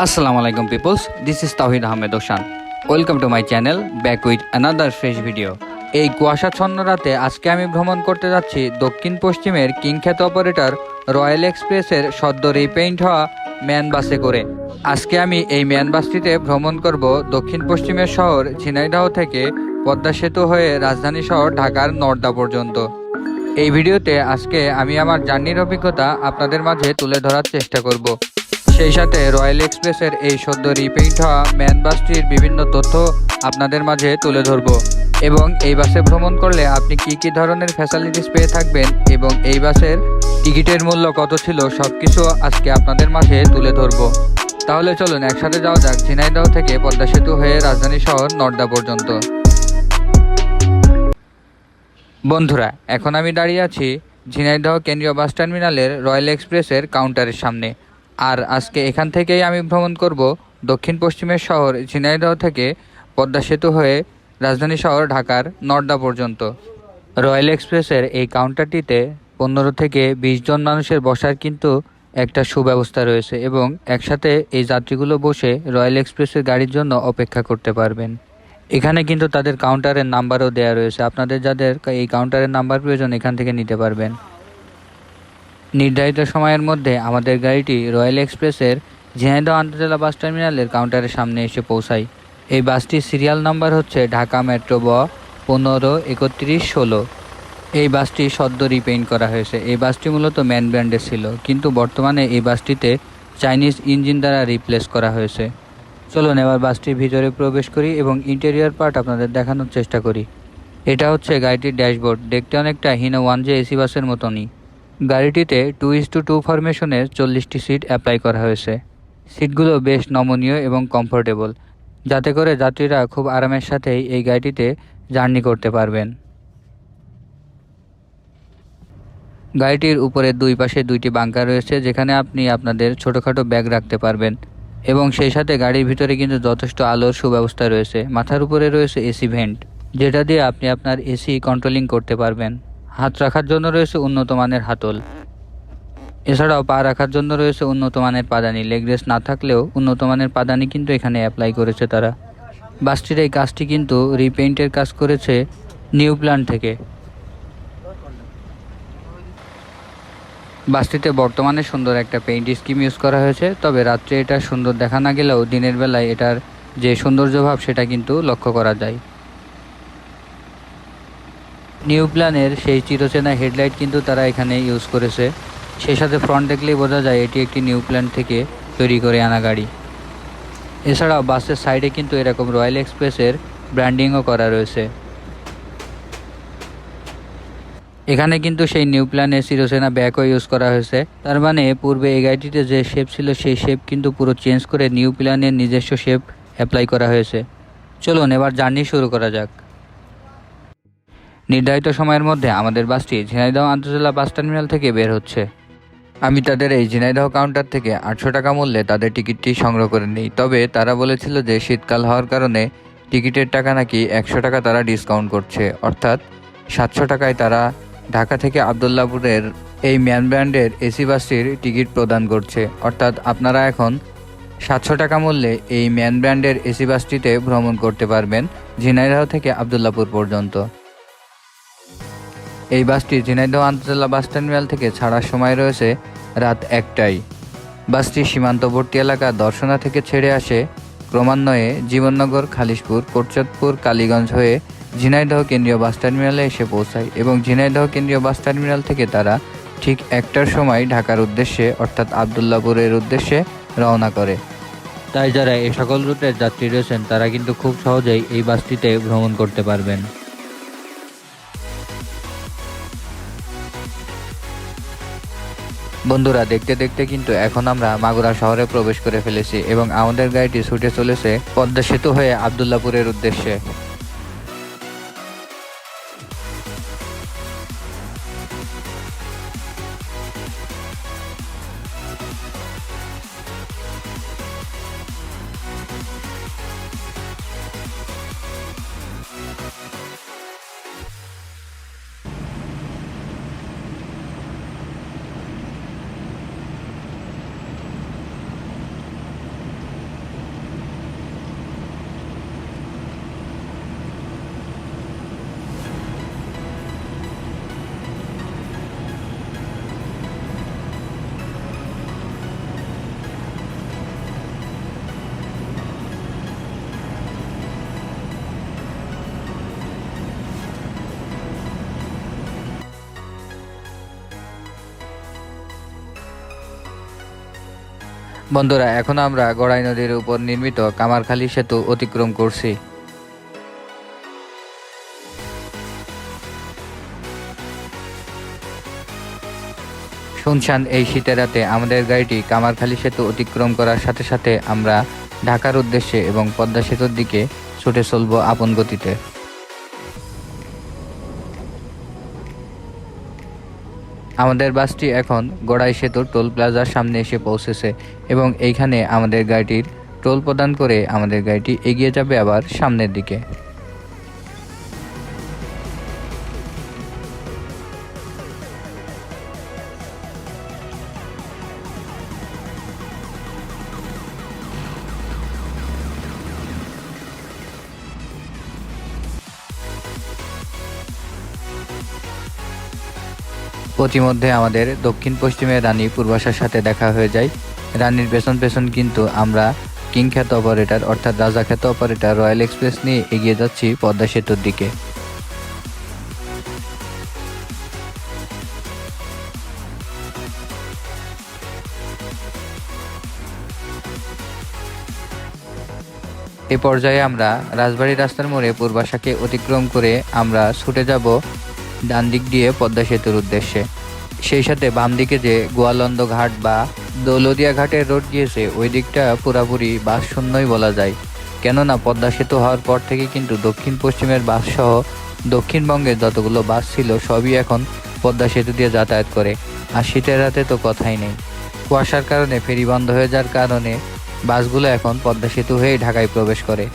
আসসালামু আলাইকুম peoples this is Tahid Ahmed Ocean welcome to my channel back with another fresh video এই কুয়াশাচ্ছন্ন রাতে আজকে আমি ভ্রমণ করতে যাচ্ছি দক্ষিণ পশ্চিমের কিংখ্যাত অপারেটর রয়্যাল এক্সপ্রেসের সদ্য রিপেইন্ট হওয়া ম্যান বাসে করে। আজকে আমি এই ম্যান বাসটিতে ভ্রমণ করব দক্ষিণ পশ্চিমের শহর ঝিনাইদহ থেকে পদ্মা সেতু হয়ে রাজধানী শহর ঢাকার নর্দা পর্যন্ত। এই ভিডিওতে আজকে আমি আমার জার্নির অভিজ্ঞতা আপনাদের মাঝে তুলে ধরার চেষ্টা করব। সেই সাথে রয়্যাল এক্সপ্রেসের এই সদ্য রিপেইন্ট হওয়া ম্যান বাসটির বিভিন্ন তথ্য আপনাদের মাঝে তুলে ধরব। এবং এই বাসে ভ্রমণ করলে আপনি কি কি ধরনের ফ্যাসিলিটিস পেয়ে থাকবেন এবং এই বাসের টিকিটের মূল্য কত ছিল সব কিছু আজকে আপনাদের মাঝে তুলে ধরব। তাহলে চলুন একসাথে যাওয়া যাক ঝিনাইদহ থেকে পদ্মা সেতু হয়ে রাজধানী শহর নর্দা পর্যন্ত। বন্ধুরা, এখন আমি দাঁড়িয়ে আছি ঝিনাইদহ কেন্দ্রীয় বাস টার্মিনালের রয়্যাল এক্সপ্রেসের কাউন্টারের সামনে। আর আজকে এখান থেকেই আমি ভ্রমণ করব দক্ষিণ পশ্চিমের শহর ঝিনাইদহ থেকে পদ্মা সেতু হয়ে রাজধানী শহর ঢাকার নর্দা পর্যন্ত। রয়্যাল এক্সপ্রেসের এই কাউন্টারটিতে পনেরো থেকে বিশ জন মানুষের বসার কিন্তু একটা সুব্যবস্থা রয়েছে এবং একসাথে এই যাত্রীগুলো বসে রয়্যাল এক্সপ্রেসের গাড়ির জন্য অপেক্ষা করতে পারবেন। এখানে কিন্তু তাদের কাউন্টারের নাম্বারও দেওয়া রয়েছে। আপনাদের যাদের এই কাউন্টারের নাম্বার প্রয়োজন, এখান থেকে নিতে পারবেন। নির্ধারিত সময়ের মধ্যে আমাদের গাড়িটি রয়্যাল এক্সপ্রেসের ঝিনাইদহ আন্তজেলা বাস টার্মিনালের কাউন্টারের সামনে এসে পৌঁছায়। এই বাসটির সিরিয়াল নাম্বার হচ্ছে ঢাকা মেট্রো ব পনেরো একত্রিশ ষোলো। এই বাসটি সদ্য রিপেইন্ট করা হয়েছে। এই বাসটি মূলত ম্যান ব্র্যান্ডের ছিল, কিন্তু বর্তমানে এই বাসটিতে চাইনিজ ইঞ্জিন দ্বারা রিপ্লেস করা হয়েছে। চলুন এবার বাসটির ভিতরে প্রবেশ করি এবং ইন্টেরিয়র পার্ট আপনাদের দেখানোর চেষ্টা করি। এটা হচ্ছে গাড়িটির ড্যাশবোর্ড। দেখতে অনেকটা হিনো ওয়ান জে এসি বাসের মতনই। গাড়িটিতে টু ইস টু টু ফরমেশনের চল্লিশটি সিট অ্যাপ্লাই করা হয়েছে। সিটগুলো বেশ নমনীয় এবং কমফোর্টেবল যাতে করে যাত্রীরা খুব আরামের সাথেই এই গাড়িটিতে জার্নি করতে পারবেন। গাড়িটির উপরে দুই পাশে দুইটি বাঙ্কার রয়েছে, যেখানে আপনি আপনাদের ছোটোখাটো ব্যাগ রাখতে পারবেন এবং সেই সাথে গাড়ির ভিতরে কিন্তু যথেষ্ট আলোর সুব্যবস্থা রয়েছে। মাথার উপরে রয়েছে এসি ভেন্ট যেটা দিয়ে আপনি আপনার এসি কন্ট্রোলিং করতে পারবেন। হাত রাখার জন্য রয়েছে উন্নত মানের হাতল। এছাড়াও পা রাখার জন্য রয়েছে উন্নত মানের পাদানি। লেগ রেস্ট না থাকলেও উন্নত মানের পাদানি কিন্তু এখানে অ্যাপ্লাই করেছে তারা। বাসটির এই কাজটি কিন্তু রিপেইন্টের কাজ করেছে নিউ প্ল্যান থেকে। বাসটিতে বর্তমানে সুন্দর একটা পেইন্ট স্কিম ইউজ করা হয়েছে, তবে রাত্রে এটা সুন্দর দেখা না গেলেও দিনের বেলায় এটার যে সৌন্দর্য ভাব সেটা কিন্তু লক্ষ্য করা যায়। নিউ প্ল্যানের সেই চিরচেনা হেডলাইট কিন্তু তারা এখানে ইউজ করেছে। সেই সাথে ফ্রন্ট দেখলেই বোঝা যায় এটি একটি নিউ প্ল্যান থেকে তৈরি করে আনা গাড়ি। এছাড়াও বাসের সাইডে কিন্তু এরকম রয়্যাল এক্সপ্রেসের ব্র্যান্ডিংও করা রয়েছে। এখানে কিন্তু সেই নিউ প্ল্যানে চিরসেনা ব্যাকও ইউজ করা হয়েছে। তার মানে পূর্বে এই গাড়িটিতে যে শেপ ছিল সেই শেপ কিন্তু পুরো চেঞ্জ করে নিউ প্ল্যানের নিজস্ব শেপ অ্যাপ্লাই করা হয়েছে। চলুন এবার জার্নি শুরু করা যাক। নির্ধারিত সময়ের মধ্যে আমাদের বাসটি ঝিনাইদহ আন্তজেলা বাস টার্মিনাল থেকে বের হচ্ছে। আমি তাদের এই ঝিনাইদহ কাউন্টার থেকে আটশো টাকা মূল্যে তাদের টিকিটটি সংগ্রহ করে নিই। তবে তারা বলেছিল যে শীতকাল হওয়ার কারণে টিকিটের টাকা নাকি একশো টাকা তারা ডিসকাউন্ট করছে। অর্থাৎ সাতশো টাকায় তারা ঢাকা থেকে আবদুল্লাপুরের এই ম্যান ব্র্যান্ডের এসি বাসটির টিকিট প্রদান করছে। অর্থাৎ আপনারা এখন সাতশো টাকা মূল্যে এই ম্যান ব্র্যান্ডের এসি বাসটিতে ভ্রমণ করতে পারবেন ঝিনাইদহ থেকে আবদুল্লাপুর পর্যন্ত। এই বাসটি ঝিনাইদহ আন্তজেলা বাস টার্মিনাল থেকে ছাড়ার সময় রয়েছে রাত একটাই বাসটি সীমান্তবর্তী এলাকা দর্শনা থেকে ছেড়ে আসে ক্রমান্বয়ে জীবননগর, খালিশপুর, কোটচাঁদপুর, কালীগঞ্জ হয়ে ঝিনাইদহ কেন্দ্রীয় বাস টার্মিনালে এসে পৌঁছায় এবং ঝিনাইদহ কেন্দ্রীয় বাস টার্মিনাল থেকে তারা ঠিক একটার সময় ঢাকার উদ্দেশ্যে, অর্থাৎ আবদুল্লাপুরের উদ্দেশ্যে রওনা করে। তাই যারা এই সকল রুটের যাত্রী রয়েছেন, তারা কিন্তু খুব সহজেই এই বাসটিতে ভ্রমণ করতে পারবেন। বন্ধুরা, দেখতে দেখতে কিন্তু এখন আমরা মাগুরা শহরে প্রবেশ করে ফেলেছি এবং আমাদের গাড়িটি ছুটে চলেছে পদ্মা সেতু হয়ে আবদুল্লাপুরের উদ্দেশ্যে। বন্ধুরা, এখন আমরা গড়াই নদীর উপর নির্মিত কামারখালী সেতু অতিক্রম করছি। শুনশান এই শীতের রাতে আমাদের গাড়িটি কামারখালী সেতু অতিক্রম করার সাথে সাথে আমরা ঢাকার উদ্দেশ্যে এবং পদ্মা সেতুর দিকে ছুটে চলবো আপন গতিতে। আমাদের বাসটি এখন গড়াই সেতুর টোল প্লাজার সামনে এসে পৌঁছেছে এবং এইখানে আমাদের গাড়িটির টোল প্রদান করে আমাদের গাড়িটি এগিয়ে যাবে আবার সামনের দিকে। পথিমধ্যে আমাদের দক্ষিণ পশ্চিমে রানী পূর্বাশার সাথে দেখা হয়ে যায়। রানীর পেছন পেছন কিন্তু আমরা কিং খ্যাত অপারেটর অর্থাৎ রাজা খ্যাত অপারেটর রয়্যাল এক্সপ্রেস নিয়ে এগিয়ে যাচ্ছি পদ্মা সেতুর দিকে। এ পর্যায়ে আমরা রাজবাড়ী রাস্তার মোড়ে পূর্বাশাকে অতিক্রম করে আমরা ছুটে যাব ডান দিক দিয়ে পদ্মা সেতুর উদ্দেশ্যে। সেই সাথে বাম দিকে যে গোয়ালন্দ ঘাট বা দৌলদিয়া ঘাটের রোড গিয়েছে, ওই দিকটা পুরাপুরি বাস শূন্যই বলা যায়। কেননা পদ্মা সেতু হওয়ার পর থেকে কিন্তু দক্ষিণ পশ্চিমের বাস সহ দক্ষিণবঙ্গের যতগুলো বাস ছিল, সবই এখন পদ্মা সেতু দিয়ে যাতায়াত করে। আর শীতের রাতে তো কথাই নেই। কুয়াশার কারণে, ফেরি বন্ধ হয়ে যাওয়ার কারণে বাসগুলো এখন পদ্মা সেতু হয়ে ঢাকায় প্রবেশ করে।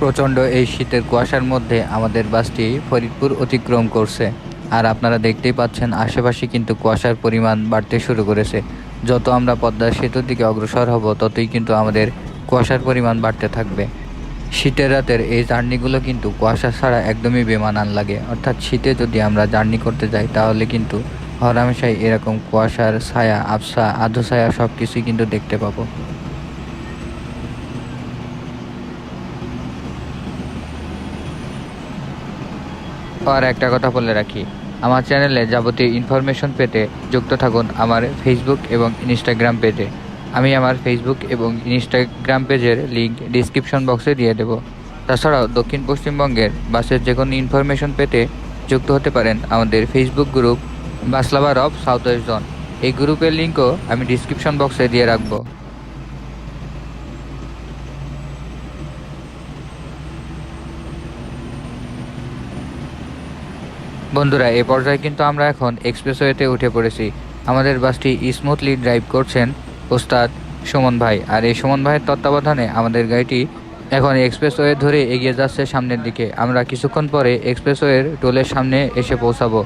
প্রচণ্ড এই শীতের কুয়াশার মধ্যে আমাদের বাসটি ফরিদপুর অতিক্রম করছে। আর আপনারা দেখতেই পাচ্ছেন, আশেপাশে কিন্তু কুয়াশার পরিমাণ বাড়তে শুরু করেছে। যত আমরা পদ্মা সেতুর দিকে অগ্রসর হব, ততই কিন্তু আমাদের কুয়াশার পরিমাণ বাড়তে থাকবে। শীতের রাতের এই জার্নিগুলো কিন্তু কুয়াশা ছাড়া একদমই বেমানান লাগে। অর্থাৎ শীতে যদি আমরা জার্নি করতে যাই, তাহলে কিন্তু হরামেশাই এরকম কুয়াশার ছায়া আবসা আধো ছায়া সব কিছুই কিন্তু দেখতে পাবো। আর একটা কথা বলে রাখি। আমার চ্যানেলে যাবতীয় ইনফরমেশন পেতে যুক্ত থাকুন আমার ফেসবুক এবং ইনস্টাগ্রাম পেজে। আমি আমার ফেসবুক এবং ইনস্টাগ্রাম পেজের লিঙ্ক ডিসক্রিপশন বক্সে দিয়ে দেব। তাছাড়াও দক্ষিণ পশ্চিমবঙ্গের বাসের যে কোনো ইনফরমেশন পেতে যুক্ত হতে পারেন আমাদের Facebook group bus lover of south west zone এই গ্রুপের লিঙ্কও আমি ডিসক্রিপশন বক্সে দিয়ে রাখব। বন্ধুরা, এ পর্যায়ে কিন্তু আমরা এখন এক্সপ্রেসওয়েতে উঠে পড়েছি। আমাদের বাসটি স্মুথলি ড্রাইভ করছেন ওস্তাদ সুমন ভাই। আর এই সুমন ভাইয়ের তত্ত্বাবধানে আমাদের গাড়িটি এখন এক্সপ্রেসওয়ে ধরে এগিয়ে যাচ্ছে সামনের দিকে। আমরা কিছুক্ষণ পরে এক্সপ্রেসওয়ের টোলের সামনে এসে পৌঁছাবো।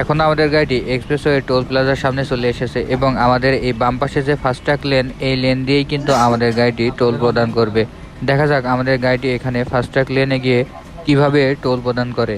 এখন আমাদের গাড়িটি এক্সপ্রেসওয়ে টোল প্লাজার সামনে চলে এসেছে এবং আমাদের এই বাম পাশে যে ফাস্ট্রাক লেন এই লেন দিয়েই কিন্তু আমাদের গাড়িটি টোল প্রদান করবে। দেখা যাক আমাদের গাড়িটি এখানে ফাস্ট্রাক লেনে গিয়ে কীভাবে টোল প্রদান করে।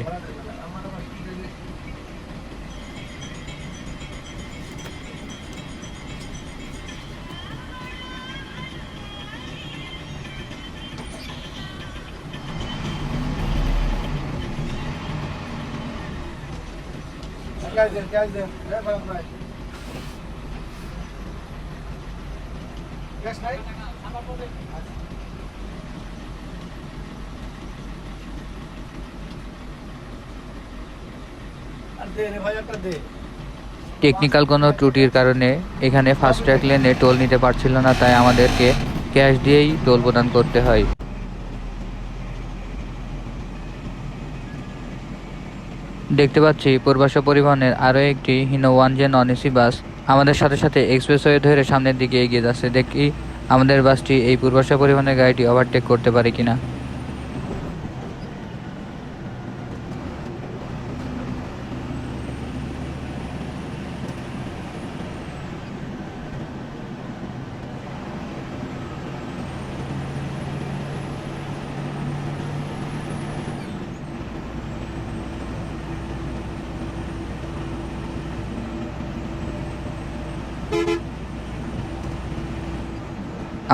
টেকনিক্যাল কোনো ত্রুটির কারণে এখানে ফাস্ট্যাগ লেনে টোল নিতে পারছিল না, তাই আমাদেরকে ক্যাশ দিয়েই টোল প্রদান করতে হয়। দেখতে পাচ্ছি পূর্বাশা পরিবহনের আরও একটি Hino one J non AC bus আমাদের সাথে সাথে এক্সপ্রেসওয়ে ধরে সামনের দিকে এগিয়ে যাচ্ছে। দেখি আমাদের বাসটি এই পূর্বাশা পরিবহনের গাড়িটি ওভারটেক করতে পারে কিনা।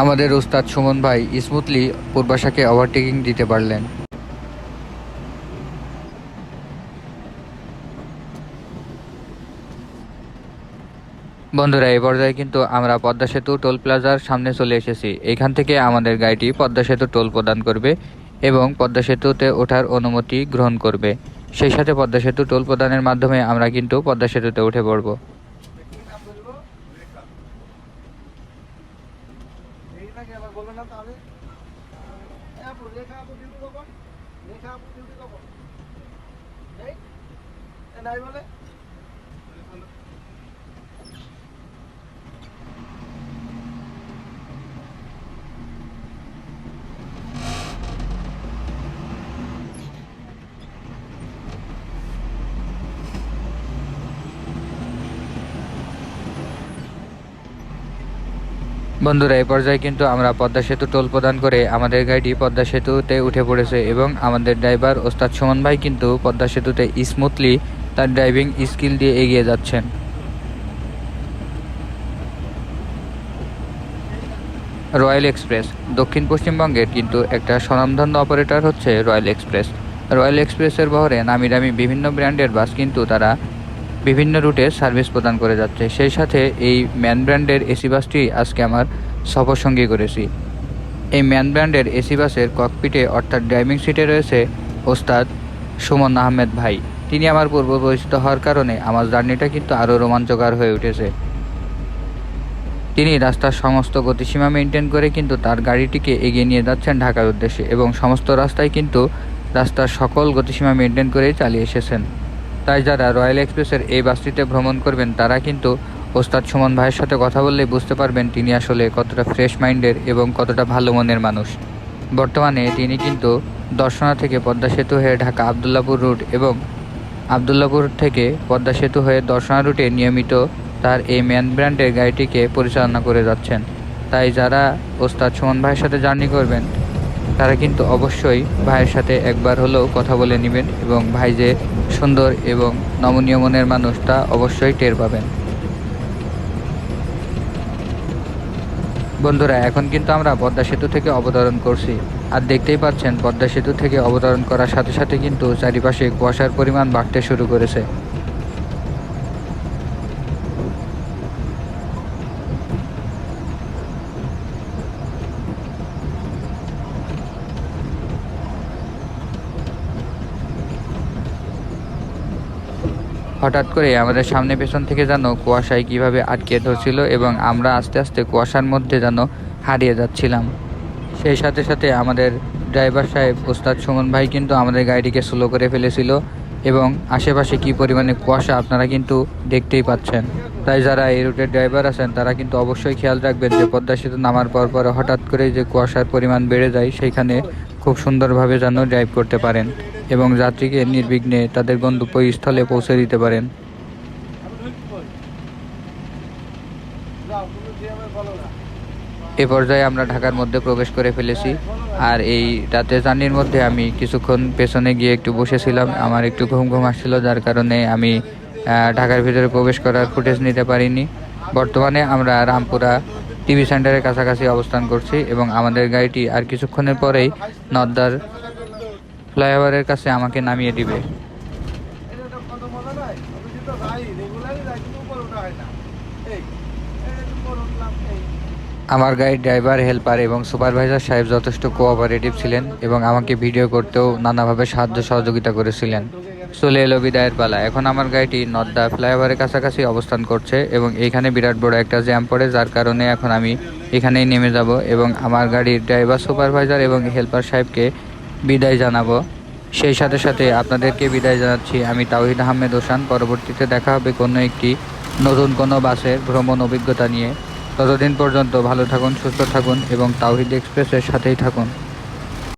আমাদের উস্তাদ সুমন ভাই স্মুথলি পূর্বাশাকে ওভারটেকিং দিতে পারলেন। বন্ধুরা এই পর্যায়ে কিন্তু আমরা পদ্মা সেতু টোল প্লাজার সামনে চলে এসেছি। এখান থেকে আমাদের গাড়িটি পদ্মা সেতু টোল প্রদান করবে এবং পদ্মা সেতুতে ওঠার অনুমতি গ্রহণ করবে। সেই সাথে পদ্মা সেতু টোল প্রদানের মাধ্যমে আমরা কিন্তু পদ্মা সেতুতে উঠে পড়ব এই নাকি আবার বলবে না তাহলে এ আপু লেখা আপু ডিউটি কখন লেখা আপু ডিউটি কখন এই এ নাই বলে বন্ধুরা, এই পর্যায়ে কিন্তু আমরা পদ্মা সেতু টোল প্রদান করে আমাদের গাড়িটি পদ্মা সেতুতে উঠে পড়েছে এবং আমাদের ড্রাইভার ওস্তাদ সুমন ভাই কিন্তু পদ্মা সেতুতে স্মুথলি তার ড্রাইভিং স্কিল দিয়ে এগিয়ে যাচ্ছেন। রয়্যাল এক্সপ্রেস, দক্ষিণ পশ্চিমবঙ্গের কিন্তু একটা স্বনামধন্য অপারেটর হচ্ছে রয়্যাল এক্সপ্রেস। রয়্যাল এক্সপ্রেসের বহরে নামি দামি বিভিন্ন ব্র্যান্ডের বাস কিন্তু তারা বিভিন্ন রুটে সার্ভিস প্রদান করে যাচ্ছে। সেই সাথে এই ম্যান ব্র্যান্ডের এসি বাসটি আজকে আমার সফর সঙ্গী করেছি। এই ম্যান ব্র্যান্ডের এসি বাসের ককপিটে অর্থাৎ ড্রাইভিং সিটে রয়েছে ওস্তাদ সুমন আহমেদ ভাই। তিনি আমার পূর্ব পরিচিত হওয়ার কারণে আমার জার্নিটা কিন্তু আরও রোমাঞ্চকর হয়ে উঠেছে। তিনি রাস্তার সমস্ত গতিসীমা মেনটেন করে কিন্তু তার গাড়িটিকে এগিয়ে নিয়ে যাচ্ছেন ঢাকার উদ্দেশ্যে এবং সমস্ত রাস্তায় কিন্তু রাস্তার সকল গতিসীমা মেনটেন করেই চালিয়ে এসেছেন। তাই যারা রয়্যাল এক্সপ্রেসের এই বাসটিতে ভ্রমণ করবেন, তারা কিন্তু ওস্তাদ সুমন ভাইয়ের সাথে কথা বললেই বুঝতে পারবেন তিনি আসলে কতটা ফ্রেশ মাইন্ডের এবং কতটা ভালো মনের মানুষ। বর্তমানে তিনি কিন্তু দর্শনা থেকে পদ্মা সেতু হয়ে ঢাকা আবদুল্লাপুর রুট এবং আবদুল্লাপুর থেকে পদ্মা সেতু হয়ে দর্শনা রুটে নিয়মিত তার এই ম্যান ব্র্যান্ডের গাড়িটিকে পরিচালনা করে যাচ্ছেন। তাই যারা ওস্তাদ সুমন ভাইয়ের সাথে জার্নি করবেন তারা কিন্তু অবশ্যই ভাইয়ের সাথে একবার হলেও কথা বলে নেবেন এবং ভাই যে সুন্দর এবং নমনীয় মনের মানুষ তা অবশ্যই টের পাবেন। বন্ধুরা, এখন কিন্তু আমরা পদ্মা সেতু থেকে অবতরণ করছি। আর দেখতেই পাচ্ছেন, পদ্মা সেতু থেকে অবতরণ করার সাথে সাথে কিন্তু চারিপাশে কুয়াশার পরিমাণ বাড়তে শুরু করেছে। হঠাৎ করে আমাদের সামনে পেছন থেকে যেন কুয়াশায় কীভাবে আটকে ধরছিল এবং আমরা আস্তে আস্তে কুয়াশার মধ্যে যেন হারিয়ে যাচ্ছিলাম। সেই সাথে সাথে আমাদের ড্রাইভার সাহেব, ওস্তাদ সুমন ভাই কিন্তু আমাদের গাড়িটিকে স্লো করে ফেলেছিল এবং আশেপাশে কী পরিমাণে কুয়াশা আপনারা কিন্তু দেখতেই পাচ্ছেন। তাই যারা এই রুটের ড্রাইভার আছেন, তারা কিন্তু অবশ্যই খেয়াল রাখবেন যে পদ্মা সেতু নামার পর পর হঠাৎ করে যে কুয়াশার পরিমাণ বেড়ে যায় সেইখানে খুব সুন্দরভাবে যেন ড্রাইভ করতে পারেন এবং যাত্রীকে নির্বিঘ্নে তাদের গন্তব্যস্থলে পৌঁছে দিতে পারেন। এ পর্যায়ে আমরা ঢাকার মধ্যে প্রবেশ করে ফেলেছি। আর এই রাতের জার্নির মধ্যে আমি কিছুক্ষণ পেছনে গিয়ে একটু বসেছিলাম। আমার একটু ঘুম ঘুম আসছিল, যার কারণে আমি ঢাকার ভিতরে প্রবেশ করার ফুটেজ নিতে পারিনি। বর্তমানে আমরা রামপুরা টিভি সেন্টারের কাছাকাছি অবস্থান করছি এবং আমাদের গাড়িটি আর কিছুক্ষণের পরেই নদ্দার ফ্লাইওভারের কাছে আমাকে নামিয়ে দিবে। আমার গাড়ির ড্রাইভার, হেল্পার এবং সুপারভাইজার সাহেব যথেষ্ট কোঅপারেটিভ ছিলেন এবং আমাকে ভিডিও করতেও নানাভাবে সাহায্য সহযোগিতা করেছিলেন। চলে এলো বিদায়ের পালা। এখন আমার গাড়িটি নদ্দা ফ্লাইওভারের কাছাকাছি অবস্থান করছে এবং এইখানে বিরাট বড় একটা জ্যাম পড়ে, যার কারণে এখন আমি এখানেই নেমে যাব এবং আমার গাড়ির ড্রাইভার, সুপারভাইজার এবং হেল্পার সাহেবকে বিদায় জানাব। সেই সাথে সাথে আপনাদেরকে বিদায় জানাচ্ছি আমি তাওহিদ আহমেদ ওসান। পরবর্তীতে দেখা হবে কোনো একটি নতুন কোনো বাসের ভ্রমণ অভিজ্ঞতা নিয়ে। ততদিন পর্যন্ত ভালো থাকুন, সুস্থ থাকুন এবং তাওহিদ এক্সপ্রেসের সাথেই থাকুন।